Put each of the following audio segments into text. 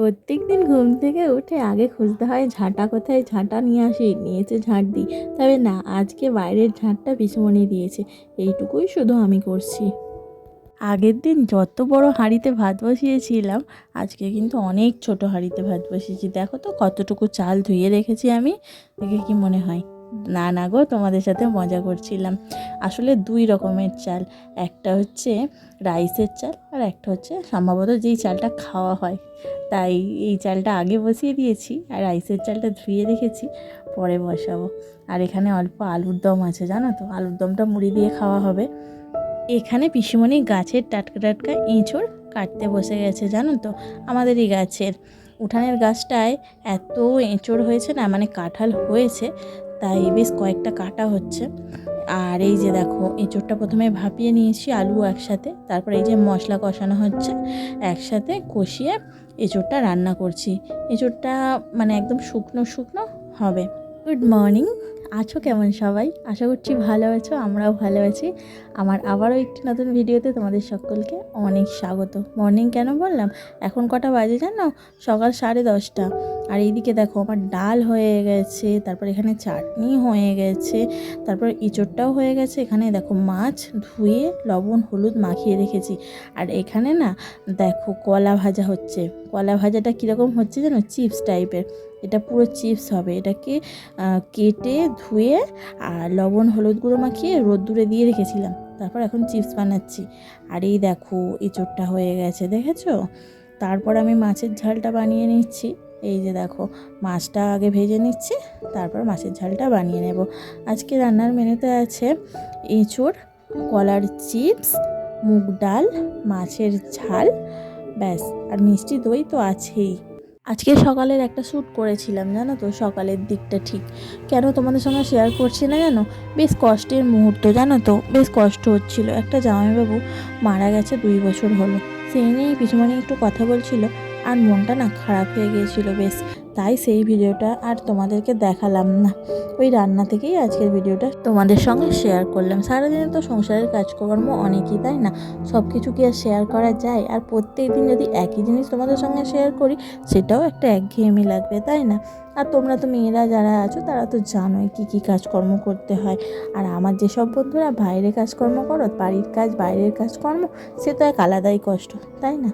প্রত্যেক দিন ঘুম থেকে উঠে আগে খুঁজতে হয় ঝাঁটা কোথায়, ঝাঁটা নিয়ে আসি, নিয়েছে ঝাঁট দিই। তবে না, আজকে বাইরের ঝাঁটটা পিসুমণি দিয়েছে। এইটুকুই শুধু আমি করছি। আগের দিন যত বড় হাঁড়িতে ভাত বসিয়েছিলাম, আজকে কিন্তু অনেক ছোট হাঁড়িতে ভাত বসিয়েছি। দেখো তো কতটুকু চাল ধুয়ে রেখেছি আমি, দেখে কি মনে হয়? না না গো, তোমাদের সাথে মজা করছিলাম। আসলে দুই রকমের চাল, একটা হচ্ছে রাইসের চাল আর একটা হচ্ছে সম্ভবত যেই চালটা খাওয়া হয়। তাই এই চালটা আগে বসিয়ে দিয়েছি আর রাইসের চালটা ধুয়ে রেখেছি, পরে বসাবো। আর এখানে অল্প আলুর দম আছে, জানো তো? আলুর দমটা মুড়ি দিয়ে খাওয়া হবে। এখানে পিসিমণি গাছের টাটকা টাটকা এঁচড় কাটতে বসে গেছে, জানো তো? আমাদের এই গাছের উঠানের গাছটায় এত এঁচড় হয়েছে না মানে কাঁঠাল হয়েছে তাই বেশ কয়েকটা কাটা হচ্ছে। আর এই যে দেখো, এঁচড়টা প্রথমে ভাপিয়ে নিয়েছি আলু একসাথে, তারপর এই যে মশলা কষানো হচ্ছে, একসাথে কষিয়ে এঁচড়টা রান্না করছি। এঁচড়টা মানে একদম শুকনো শুকনো হবে। গুড মর্নিং, আছো কেমন সবাই? আশা করছি ভালো আছো, আমরাও ভালো আছি। আমার আবারও একটি নতুন ভিডিওতে তোমাদের সকলকে অনেক স্বাগত। মর্নিং কেন বললাম? এখন কটা বাজে জানো? সকাল সাড়ে দশটা। আর এইদিকে দেখো আমার ডাল হয়ে গেছে, তারপর এখানে চাটনি হয়ে গেছে, তারপর ইঁচড়টাও হয়ে গেছে, এখানে দেখো মাছ ধুয়ে লবণ, হলুদ মাখিয়ে রেখেছি। আর এখানে না দেখো কলা ভাজা হচ্ছে। কলা ভাজাটা কীরকম হচ্ছে জানো চিপস টাইপের। এটা পুরো চিপস হবে। এটাকে কেটে ধুয়ে আর লবণ, হলুদ গুঁড়ো মাখিয়ে রোদ্দুরে দিয়ে রেখেছিলাম। তারপর এখন চিপস বানাচ্ছি। আর এই দেখো এঁচড়টা হয়ে গেছে, দেখেছ? তারপর আমি মাছের ঝালটা বানিয়ে নিচ্ছি। এই যে দেখো, মাছটা আগে ভেজে নিচ্ছি, তারপর মাছের ঝালটা বানিয়ে নেব। আজকে রান্নার মেনুতে আছে এঁচড়, কলার চিপস, মুগ ডাল, মাছের ঝাল, ব্যাস, আর মিষ্টি দই তো আছেই। আজকে সকালের একটা শ্যুট করেছিলাম, জানো তো? সকালের দিকটা ঠিক। কেন তোমাদের সঙ্গে শেয়ার করছি না জানো? বেশ কষ্টের মুহূর্ত, জানো তো? বেশ কষ্ট হচ্ছিল। একটা জামাইবাবু মারা গেছে দুই বছর হলো। সেই নিয়েই পিছুমানে একটু কথা বলছিল। আর মনটা না খারাপ হয়ে গিয়েছিল, বেশ। তাই সেই ভিডিওটা আর তোমাদেরকে দেখালাম না। ওই রান্না থেকেই আজকের ভিডিওটা তোমাদের সঙ্গে শেয়ার করলাম। সারাদিনে তো সংসারের কাজকর্ম অনেকই, তাই না? সব কিছু কি আর শেয়ার করা যায়? আর প্রত্যেক দিন যদি একই জিনিস তোমাদের সঙ্গে শেয়ার করি, সেটাও একটা একঘেয়েমি লাগবে, তাই না? আর তোমরা তো মেয়েরা যারা আছো, তারা তো জানোই কী কী কাজকর্ম করতে হয়। আর আমার যেসব বন্ধুরা বাইরে কাজকর্ম করো, বাড়ির কাজ, বাইরের কাজকর্ম, সে তো এক আলাদাই কষ্ট, তাই না?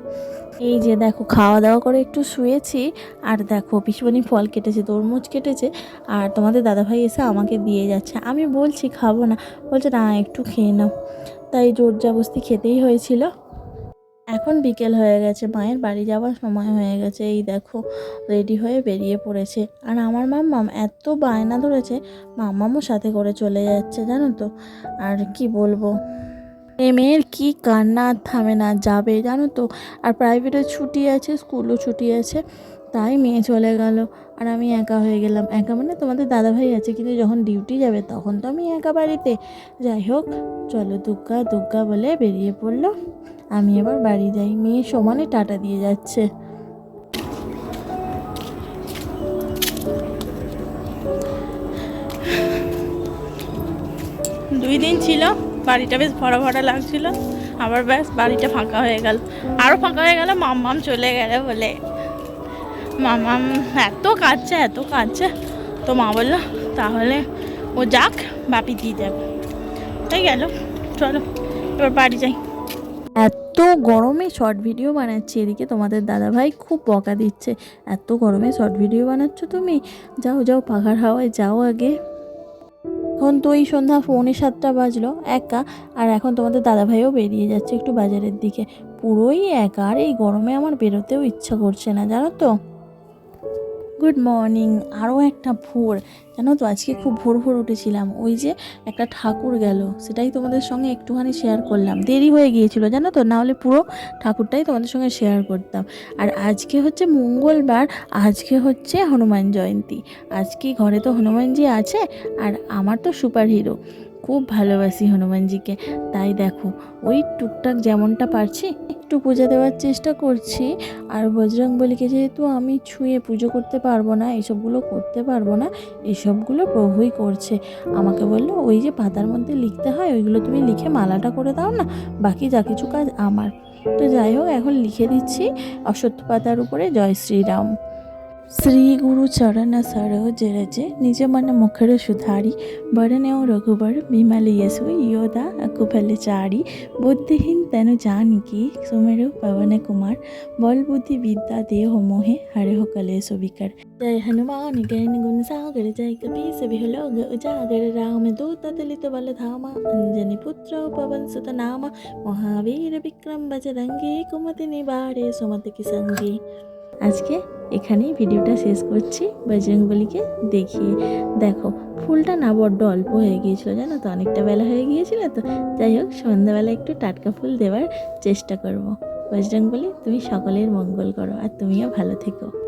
এই যে দেখো খাওয়া দাওয়া করে একটু শুয়েছি, আর দেখো, পিসুমণি ফল কেটেছে, তরমুজ কেটেছে, আর তোমাদের দাদাভাই এসে আমাকে দিয়ে যাচ্ছে। আমি বলছি, খাব না। বলছে, না, একটু খেয়ে নাও। তাই জোর জাবস্তি খেতেই হয়েছিল। এখন বিকেল হয়ে গেছে, মায়ের বাড়ি যাওয়ার সময় হয়ে গেছে। এই দেখো, রেডি হয়ে বেরিয়ে পড়েছে। আর আমার মাম্মাম এত বায়না ধরেছে, মাম্মামও সাথে করে চলে যাচ্ছে, জানো তো? আর কি বলব? এ মেয়ের কী কান্না থামে না, যাবে, জানো তো? আর প্রাইভেটে ছুটি আছে স্কুলও ছুটি আছে। তাই মেয়ে চলে গেল। আর আমি একা হয়ে গেলাম। একা মানে তোমাদের দাদাভাই আছে, কিন্তু যখন ডিউটি যাবে তখন তো আমি একা বাড়িতে। যাই হোক, চলো দুগ্গা দুগ্গা বলে বেরিয়ে পড়ল। আমি এবার বাড়ি যাই। মেয়ে সমানে টাটা দিয়ে যাচ্ছে। দুই দিন ছিল, বাড়িটা বেশ ভরা ভরা লাগছিল। আবার ব্যাস বাড়িটা ফাঁকা হয়ে গেল। আরও ফাঁকা হয়ে গেল, মাম্মাম চলে গেলে বলে। মামাম এত কাঁদছে এত কাঁদছে। তো মা বলল, তাহলে ও যাক, বাপি দিয়ে যাবে তাই গেল। চলো, এবার বাড়ি যাই। এত গরমে শর্ট ভিডিও বানাচ্ছি, এদিকে তোমাদের দাদাভাই খুব বকা দিচ্ছে। এত গরমে শর্ট ভিডিও বানাচ্ছ তুমি? যাও যাও, পাখার হাওয়ায় যাও আগে। এখন তো এই সন্ধ্যা পৌনে সাতটা বাজলো, একা। আর এখন তোমাদের দাদাভাইও বেরিয়ে যাচ্ছে একটু বাজারের দিকে। পুরোই একা আর এই গরমে আমার বেরোতেও ইচ্ছা করছে না, জানো তো? Good morning. আরও একটা ভোর। জানো তো, আজকে খুব ভোর ভোর উঠেছিলাম। ওই যে একটা ঠাকুর গেল, সেটাই তোমাদের সঙ্গে একটুখানি শেয়ার করলাম। দেরি হয়ে গিয়েছিল, জানো তো? নাহলে পুরো ঠাকুরটাই তোমাদের সঙ্গে শেয়ার করতাম। আর আজকে হচ্ছে মঙ্গলবার, আজকে হচ্ছে হনুমান জয়ন্তী। আজকে ঘরে তো হনুমানজি আছে, আর আমার তো সুপার হিরো খুব ভালোবাসি হনুমানজিকে। তাই দেখো, ওই টুকটাক যেমনটা পারছি, একটু পূজা দেওয়ার চেষ্টা করছি। আর বজরং বলিকে যেহেতু আমি ছুঁয়ে পুজো করতে পারব না, এসবগুলো করতে পারব না, এসবগুলো প্রভুই করছে। আমাকে বলল, ওই যে পাতার মধ্যে লিখতে হয়, ওইগুলো তুমি লিখে মালাটা করে দাও না, বাকি যা কিছু কাজ আমার। তো যাই হোক, এখন লিখে দিচ্ছি অশ্বত্থ পাতার উপরে, জয় শ্রীরাম। ಶ್ರೀ ಗುರು ಚರಣ ಸರೋಜರಜೆ ನಿಜ ಮನ ಮುಖರ ಸುಧಾರಿ ಬರನೆವು ರಘುಬರ ಬಿಮಲಿಯಸು ಯೋಧ ಅಕುಬಲಚಾರಿ ಬುದ್ಧಿಹೀನ್ ತನು ಜಾನಕಿ ಸುಮೆರು ಪವನ ಕುಮಾರ್ ಬಲ್ ಬುದ್ಧಿ ವಿದ್ಯಾ ದೇಹ ಮೋಹೆ ಹರೆಹು ಕಲೇಶು ವಿಕರ್ ಜಯ ಹನುಮಾನ್ ಗೈನ ಗುಣ ಸಾಗರ ಜಯ ಕಪಿ ಸಭಿ ಲೋಗ ಉಜಾಗರ ರಾಮ ದೂತ ದಲಿತ ಬಲಧಾಮ ಅಂಜನಿ ಪುತ್ರ ಪವನ್ ಸುತ ನಾಮ ಮಹಾವೀರ ವಿಕ್ರಮ ಬಜರಂಗಿ ಕುಮತಿ ನಿವಾರೆ ಸುಮತಿ ಸಂಗಿ আজকে এখানেই ভিডিওটা শেষ করছি বজরংবলিকে দেখিয়ে। দেখো, ফুলটা না বড্ড অল্প হয়ে গিয়েছিল, জানো তো? অনেকটা বেলা হয়ে গিয়েছিল তো? যাই হোক, সন্ধ্যাবেলা একটু টাটকা ফুল দেওয়ার চেষ্টা করব। বজরংবলি, তুমি সকলের মঙ্গল করো আর তুমিও ভালো থেকো।